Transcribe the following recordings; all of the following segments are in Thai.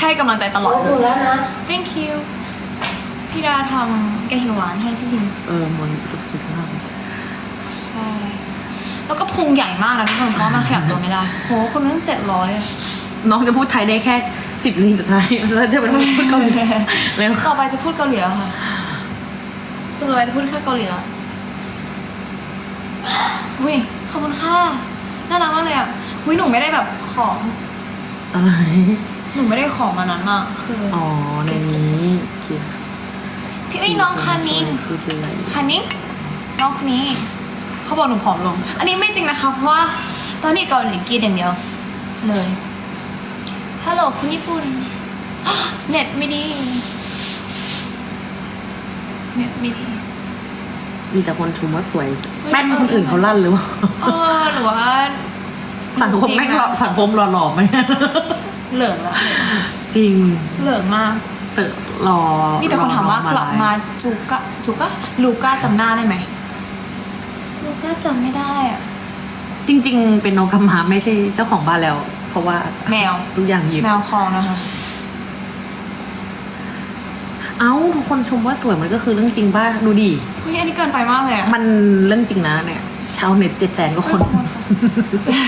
ให้กำลังใจตลอดโอ้เลถูกยแล้วนะ thank you พี่ดาทำแกงเขียวหวานให้พี่พิมพ์เออมันรู้สึกว่าใช่ แล้วก็พุงใหญ่มากนะทุกคนเพราะว่ามันขยับตัวไม่ได้โหคนนึงเจ็ดร้อยน้องจะพูดไทยได้แค่สิบนาทีสุดท้ายแล้วจะไปพูดเกาหลีแล้วต่อไปจะพูดเกาหลีแล้วค่ะต่อไปจะพูดแค่เกาหลีแล้วอุ้ยขอบคุณค่ะน่ารักมากเลยอะอุ้ยหนูไม่ได้แบบของอะไร หนูไม่ได้ของมานานมากคือ อ๋อในนี้คิดพี่เอ้ยน้องคานิงคืออะไรคานิงน้องคนนี้เขาบอกหนูผอมลง อันนี้ไม่จริงนะคะเพราะว่า ตอนนี้เกาหลีกินอย่างเดียวเลยฮัลโหลคุณญี่ปุ่นเน็ตไม่ดีเน็ตไม่ดีมีแต่คนชมว่าสวยแป้นคนอื่นเขาลั่นหรือเปล่าเออหรือว่าสังคมแม่งหล่อสังคมหล่อๆไหม เหลิงละจริงเหลิงมากเสือหล่อนี่แต่คนถามว่ากลับมาจูกะจูกะลูก้าจำหน้าได้ไหมลูก้าจำไม่ได้อะจริง ๆ เป็นโนกามาไม่ใช่เจ้าของบ้านแล้ว เพราะว่าแมวทุกอย่างหยิบแมวคลองนะคะเอ้าคนชมว่าสวยมันก็คือเรื่องจริงบ้าดูดิเฮ้ยอันนี้เกินไปมากเลยอะมันเรื่องจริงนะเนี่ยชาวเน็ตเจ็ดแสนกว่าคนขอบคุณค่ะ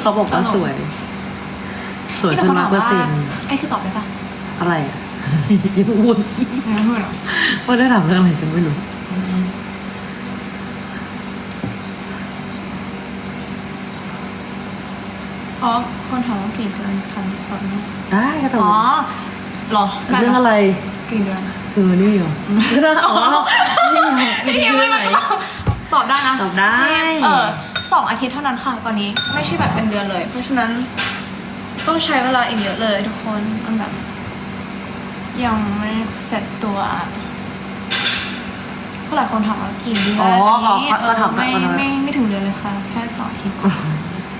เขาบอกว่าสวย สวยนี่แต่ขึ้คนนร้อถายมเปอว่าร์เซ็นต์ไอ้คือตอบได้ปะอะไรอะ ยังพูดไม่พูดหรอว่าได้ถามเรื่องอะไรฉันไม่รู้ อ๋อ คนถามว่ากี่เดือนทำตอบไหมได้ก็ตอบอ๋อเหรอเรื่องอะไรกี่เดือนคือนี่เหรออ๋อนี่เหรอพี่พิมพ์ไม่มาตอบตอบได้นะ ตอบได้ เออสองอาทิตย์เท่านั้นค่ะตอนนี้ไม่ใช่แบบเป็นเดือนเลย เพราะฉะนั้น ต้องใช้เวลาอีกเยอะเลยทุกคนมันแบบ ยังไม่เสร็จตัวก็หลายคนถามว่ากี่เดือนอ๋ออันนี้เขาเขาถามไม่เขาถามไม่ไม่ถึงเดือนเลยค่ะ แค่สองอาทิตย์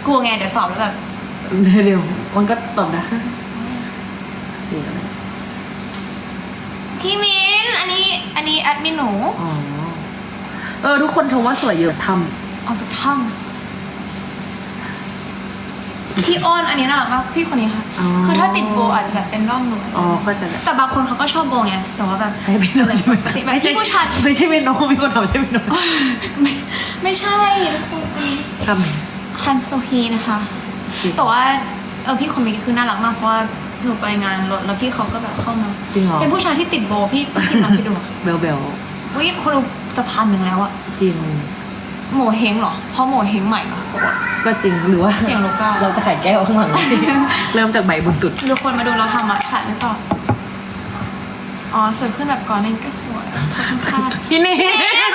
กลัวไงเดี๋ยวตอบแล้วแบบเร็วๆมันก็ตอบได้เสียอะไรพี่มิ้นอันนี้อันนี้แอดมินหนูอ๋อเออทุกคนชมว่าสวยเยอะทออกจากถ้ำ พี่อ้อนอันนี้น่ารักมากพี่คนนี้ค่ะคือถ้าติดโบอาจจะแบบเป็นร่องหนวดำอ๋อเข้าใจแล้วแต่บางคนเขาก็ชอบโบไงแต่ว่าแบบใช่เป็นโนใช่ไหมปกติแบบพี่ผู้ชายไม่ใช่เป็นโนมีคนถามใช่เป็นโนไม่ไม่ใช่ทุกคนอันนี้ทำไมฮันโซฮีนะคะ แต่ว่าเออพี่คนนี้คือน่ารักมากเพราะว่าหนูไปงานรถแล้วพี่เขาก็แบบเข้ามาจริงเหรอ เป็นผู้ชายที่ติดโบพี่พี่ลองไปดูอะเบลเบลอุ้ยคนดูจะพันหนึ่งแล้วอะจริง โหมเฮงเหรอเพราะโหมเฮงใหม่เหรอ ก็จริงหรือว่าเสียงโลกาเราจะขายแก้วข้างหลังเริ่มจากใบบนสุดหรือคนมาดูเราทำอะถ่ายหรือเปล่าอ๋อสวยขึ้นแบบก่อนนี่ก็สวยขอบคุณค่ะพี่เน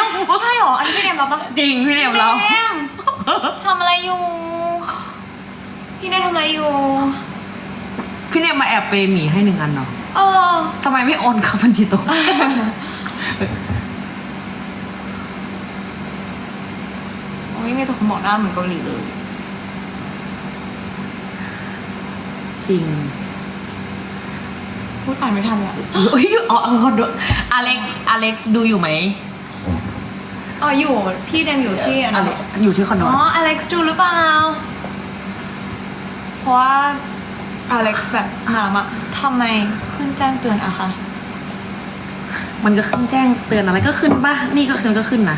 มใช่เหรออันนี้พี่เนมเราปะจริงพี่เนมเราพี่เนมทำอะไรอยู่ พี่เนมทำอะไรอยู่ พี่เนมมาแอบเปย์หมีให้หนึ่งอันเนาะเออทำไมไม่โอนเข้าบัญชีตรงโอ้ยมีแต่คนบอกหน้าเหมือนเกาหลีเลย จริง พูดอ่านไม่ทันเลยอะอุ้ยอ๋อเอาคนดูอเล็กอเล็กซ์ดูอยู่ไหมอ๋ออยู่พี่เดมอยู่ที่อันอนั้นเล็กอยู่ที่คอนโดอ๋ออเล็กซ์ดูหรือเปล่า เพราะว่าอเล็กซ์แบบน่ารักมากทำไมขึ้นแจ้งเตือนอะคะ มันก็ขึ้นแจ้งเตือนอะไรก็ขึ้นป่ะ นี่ก็ฉันก็ขึ้นนะ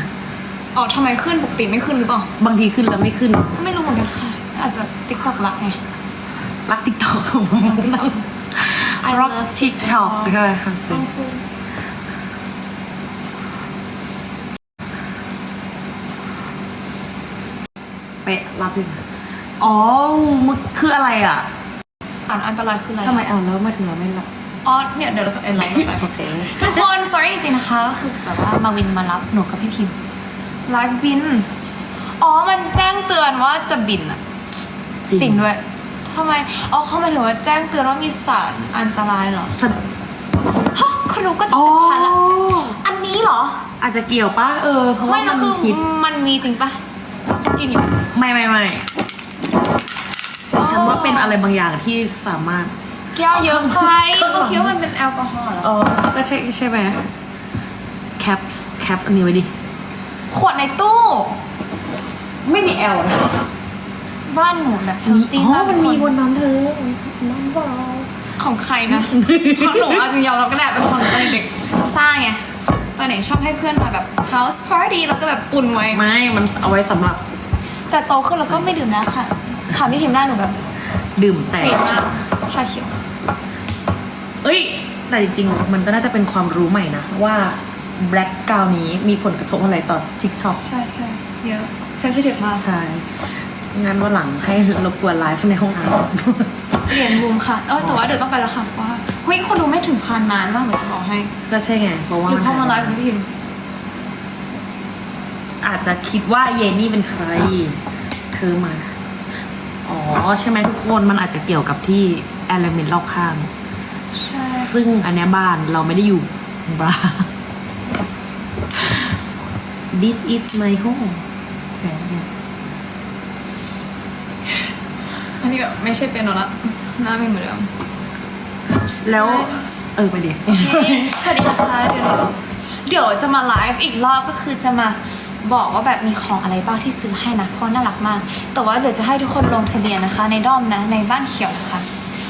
อ๋อทำไมขึ้นปกติไม่ขึ้นหรือเปล่า บางทีขึ้นแล้วไม่ขึ้น ไม่รู้เหมือนกันค่ะ อาจจะติ๊กต็อกรักไง รักติ๊กต็อก I รัก love ทิกต็อก TikTok ใช่ค่ะต้องพูดเป๊ะรับเลยนะอ๋อมันคืออะไรอะอ่านอันตรายคืออะไรทำไมอ่านแล้วมาถึงเราไม่รับอ๋อเนี่ยเดี๋ยวเราจะเอ็นไลน์ไปโอเคทุกคน sorry จริงๆนะคะก็คือแบบว่ามาวินมารับหนูกับพี่พิมพ์ไลฟ์บิน อ๋อ มันแจ้งเตือนว่าจะบินอะจริงด้วย ทำไมอ๋อเขาหมายถึงว่าแจ้งเตือนว่ามีสารอันตรายเหรอฉันฮะคนรู้ก็จะอ๋อ เป็นพันละอันนี้เหรอ อาจจะเกี่ยวป่ะเออ เพราะว่าไม่นะมันคือคิดมันมีจริงปะกินอยู่ ไม่ไม่ไม่ฉันว่าเป็นอะไรบางอย่างที่สามารถ แก้วเยอะใครข้างหลังเขาคิดว่ามันเป็นแอลกอฮอล์เหรอเออก็ใช่ใช่ไหมแคปแคปอันนี้ไว้ดิ ขวดในตู้ ไม่มีแอลนะ บ้านหนูแบบเฮลมีตี้อ๋อมากมันมีทุกบคนนนั้นเธอน้ำเปล่าของใครนะของหนูเอาจริงๆยอมรับก็ได้เป็นของหนูตอนเด็กๆสร้างไงตอนเด็กชอบให้เพื่อนมาแบบ house party แล้วก็แบบอุ่นไว้ ไม่ มันเอาไว้สำหรับ แต่โตขึ้นแล้วก็ไม่ดื่มแล้วค่ะถามพี่พิมพ์ได้หนูแบบ ดื่มแต่เปลี่ยนมากชาเขียวเอ้ย แต่จริงๆ มันก็น่าจะเป็นความรู้ใหม่นะ ว่าแบล็กกราวนี้มีผลกระทบอะไรต่อ TikTok ใช่ใช่เยอะ sensitive มากใช่ งั้นวันหลังให้รบกวนไลฟ์ในห้องน้เรียนมุมค่ะ เออแต่ว่าเดี๋ยวต้องไปแล้วค่ะเพราะว่าเฮ้ยคนดูไม่ถึงพันนานมากเลยจะบอกให้ำก็ใช่ไงเพราะว่าหรือมันเข้ามาไลฟ์กับพี่พิมพ์อาจจะคิดว่าเยนี่เป็นใคร เธอมา อ๋อ ใช่ไหมทุกคนมันอาจจะเกี่ยวกับที่ element รอบข้างใช่ซึ่งอันเนี้ยบ้านเราไม่ได้อยู่บ้าน This is my home แหมเนี่ยอันนี้แบบไม่ใช่เป็นโนละหน้าไม่เหมือนเดิม แล้วไม่เออไปดิ โอเคสวัสดีนะคะเดี๋ยวเดี๋ยวจะมาไลฟ์อีกรอบก็คือจะมาบอกว่าแบบมีของอะไรบ้างที่ซื้อให้นะเพราะน่ารักมาก แต่ว่าเดี๋ยวจะให้ทุกคนลงทะเบียนนะคะ ในด้อมนะในบ้านเขียวนะคะ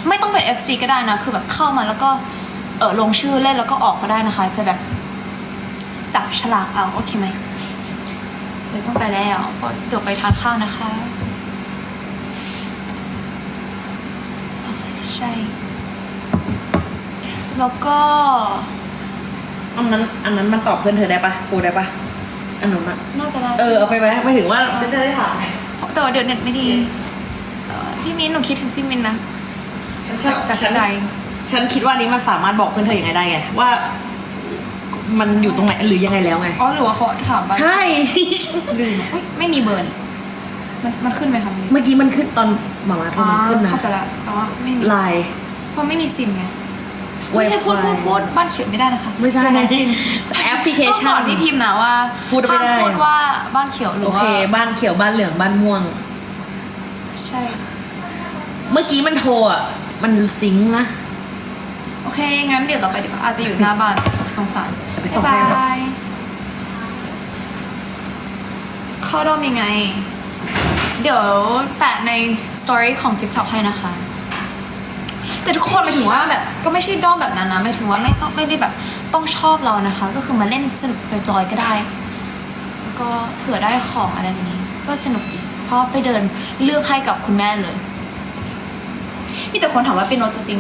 ไม่ต้องเป็น FC ก็ได้นะ คือแบบเข้ามาแล้วก็เออลงชื่อเล่นแล้วก็ออกก็ได้นะคะ จะแบบจับฉลากเอาโอเคไหมเดี๋ยวต้องไปแล้วเพราะเดี๋ยวไปทานข้าวนะคะ ช่แล้วก็อันนั้นอันนั้นมันตอบเพื่อนเธอได้ปะครูได้ปะอันนั้นอะน่าจะได้เออเอาไปไหมไม่ถึงว่าจะได้ถามไงแต่ว่าเดี๋ยวเน็ตไม่ดีแต่ว่าพี่มินหนูคิดถึงพี่มินนะจากจากฉันใจฉันคิดว่านี้มันสามารถบอกเพื่อนเธอยังไงได้ไงว่า มันอยู่ตรงไหนหรือยังไงแล้วไงอ๋อหรือว่าเขาถามไปใช่ลืมอุ๊ยไม่มีเบอร์นี่ มันมันขึ้นไหมคะมินเมื่อกี้มันขึ้นตอนหมามาโทรมาขึ้นนะเข้าใจละแต่ว่าไม่มีไลน์เพราะไม่มีซิมไง Wi-Fi ไม่ให้พูดพูดพูดบ้านเขียวไม่ได้นะคะไม่ใช่แอปพลิเคต้องสชัอนนพี่พิมพ์นะว่าพูดไม่ได้ห้ามพูดว่าบ้านเขียวหรืโออว่าเคบ้านเขียวบ้านเหลืองบ้านม่วง ใช่ เมื่อกี้มันโทรอะมันซิงค์นะโอเคงั้นเดี๋ยวต่อไปดีกว่าอาจจะอยู่หน้าบ้านสงสารไปส่งบ๊ายให้ครับบายเข้าดอมยังไง เดี๋ยวแปะในสตอรี่ของ TikTok ให้นะคะ แต่ทุกคนหมายถึงว่าแบบก็ไม่ใช่ด้อมแบบนั้นนะหมายถึงว่าไม่ต้องไม่ได้แบบต้องชอบเรานะคะ ก็คือมาเล่นสนุกจอยๆก็ได้แล้วก็เผื่อได้ของอะไรแบบนี้ ก็สนุกดีเพราะไปเดินเลือกให้กับคุณแม่เลยมีแต่คนถามว่าเป็นโนตัวจริง